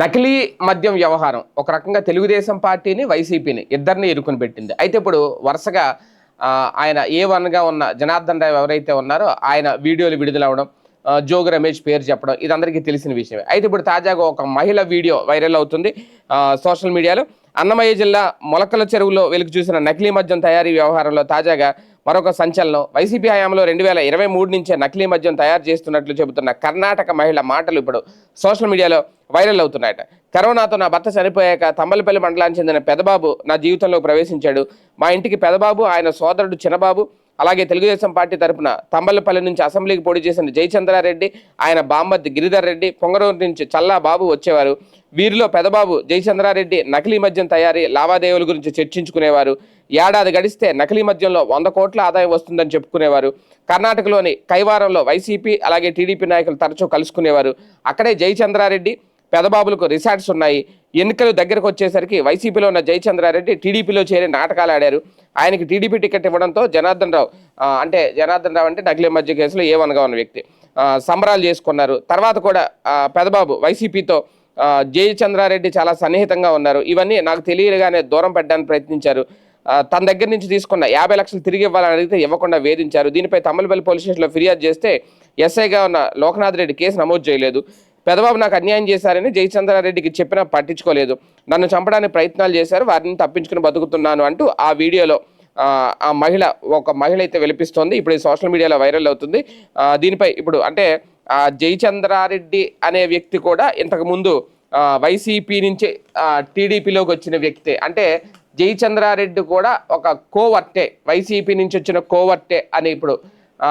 నకిలీ మద్యం వ్యవహారం. ఒక రకంగా తెలుగుదేశం పార్టీని వైసీపీని ఇద్దరిని ఇరుకుని పెట్టింది. అయితే ఇప్పుడు వరుసగా ఆయన ఏ వన్గా ఉన్న జనార్దన్ రావు ఎవరైతే ఉన్నారో ఆయన వీడియోలు విడుదలవడం జోగి రమేష్ పేరు చెప్పడం ఇది అందరికీ తెలిసిన విషయమే. అయితే ఇప్పుడు తాజాగా ఒక మహిళ వీడియో వైరల్ అవుతుంది సోషల్ మీడియాలో. అన్నమయ్య జిల్లా మొలకల చెరువులో వెలుగు చూసిన నకిలీ మద్యం తయారీ వ్యవహారంలో తాజాగా మరొక సంచలనం. వైసీపీ హయాంలో రెండు వేల ఇరవై మూడు నుంచే నకిలీ మద్యం తయారు చేస్తున్నట్లు చెబుతున్న కర్ణాటక మహిళ మాటలు ఇప్పుడు సోషల్ మీడియాలో వైరల్ అవుతున్నాయట. కరోనాతో నా భర్త చనిపోయాక తంబలపల్లి మండలానికి చెందిన పెదబాబు నా జీవితంలో ప్రవేశించాడు. మా ఇంటికి పెదబాబు ఆయన సోదరుడు చిన్నబాబు అలాగే తెలుగుదేశం పార్టీ తరపున తంబలపల్లి నుంచి అసెంబ్లీకి పోటీ చేసిన జయచంద్రారెడ్డి ఆయన బామ్మద్ది గిరిధర్ రెడ్డి పొంగరూరు నుంచి చల్లా బాబు వచ్చేవారు. వీరిలో పెదబాబు జయచంద్రారెడ్డి నకిలీ మద్యం తయారీ లావాదేవీల గురించి చర్చించుకునేవారు. ఏడాది గడిస్తే నకిలీ మద్యంలో వంద కోట్ల ఆదాయం వస్తుందని చెప్పుకునేవారు. కర్ణాటకలోని కైవారంలో వైసీపీ అలాగే టీడీపీ నాయకులు తరచూ కలుసుకునేవారు. అక్కడే జయచంద్రారెడ్డి పెదబాబులకు రిసార్ట్స్ ఉన్నాయి. ఎన్నికలు దగ్గరకు వచ్చేసరికి వైసీపీలో ఉన్న జయచంద్రారెడ్డి టీడీపీలో చేరి నాటకాలు ఆడారు. ఆయనకి టీడీపీ టికెట్ ఇవ్వడంతో జనార్దన్ రావు అంటే జనార్దన్ రావు అంటే నకిలీ మధ్య కేసులో ఏ ఉన్న వ్యక్తి. సంబరాలు చేసుకున్నారు. తర్వాత కూడా పెదబాబు వైసీపీతో జయచంద్రారెడ్డి చాలా సన్నిహితంగా ఉన్నారు. ఇవన్నీ నాకు తెలియగానే దూరం పెట్టడానికి ప్రయత్నించారు. తన దగ్గర నుంచి తీసుకున్న యాభై లక్షలు తిరిగి ఇవ్వాలని అడిగితే ఇవ్వకుండా వేధించారు. దీనిపై తమ్మలపల్లి పోలీస్ స్టేషన్లో ఫిర్యాదు చేస్తే ఎస్ఐగా ఉన్న లోకనాథ్ రెడ్డి కేసు నమోదు చేయలేదు. పెదబాబు నాకు అన్యాయం చేశారని జయచంద్రారెడ్డికి చెప్పినా పట్టించుకోలేదు. నన్ను చంపడానికి ప్రయత్నాలు చేశారు వారిని తప్పించుకుని బతుకుతున్నాను అంటూ ఆ వీడియోలో ఆ, మహిళ ఒక మహిళ అయితే వెలిపిస్తోంది. ఇప్పుడు సోషల్ మీడియాలో వైరల్ అవుతుంది. దీనిపై ఇప్పుడు అంటే ఆ జయచంద్రారెడ్డి అనే వ్యక్తి కూడా ఇంతకుముందు వైసీపీ నుంచి టీడీపీలోకి వచ్చిన వ్యక్తి. అంటే జయచంద్రారెడ్డి కూడా ఒక కోవర్టే వైసీపీ నుంచి వచ్చిన కోవర్టే అని ఇప్పుడు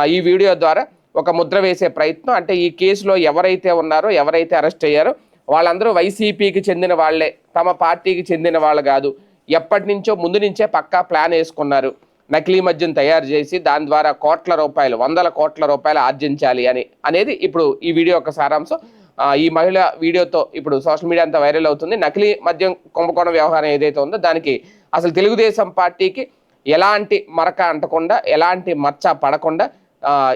ఈ వీడియో ద్వారా ఒక ముద్ర వేసే ప్రయత్నం. అంటే ఈ కేసులో ఎవరైతే ఉన్నారో ఎవరైతే అరెస్ట్ అయ్యారో వాళ్ళందరూ వైసీపీకి చెందిన వాళ్ళే. తమ పార్టీకి చెందిన వాళ్ళు కాదు. ఎప్పటి నుంచో ముందు నుంచే పక్కా ప్లాన్ వేసుకున్నారు. నకిలీ మద్యం తయారు చేసి దాని ద్వారా కోట్ల రూపాయలు వందల కోట్ల రూపాయలు ఆర్జించాలి అని. అనేది ఇప్పుడు ఈ వీడియో యొక్క సారాంశం. ఈ మహిళ వీడియోతో ఇప్పుడు సోషల్ మీడియా అంతా వైరల్ అవుతుంది. నకిలీ మద్యం కుంభకోణం వ్యవహారం ఏదైతే ఉందో దానికి అసలు తెలుగుదేశం పార్టీకి ఎలాంటి మరక అంటకుండా ఎలాంటి మచ్చ పడకుండా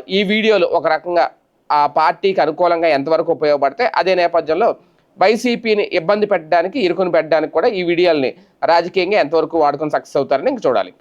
ఈ వీడియోలు ఒక రకంగా ఆ పార్టీకి అనుకూలంగా ఎంతవరకు ఉపయోగపడతాయి అదే నేపథ్యంలో వైసీపీని ఇబ్బంది పెట్టడానికి ఇరుకుని పెట్టడానికి కూడా ఈ వీడియోల్ని రాజకీయంగా ఎంతవరకు వాడుకొని సక్సెస్ అవుతారని ఇంక చూడాలి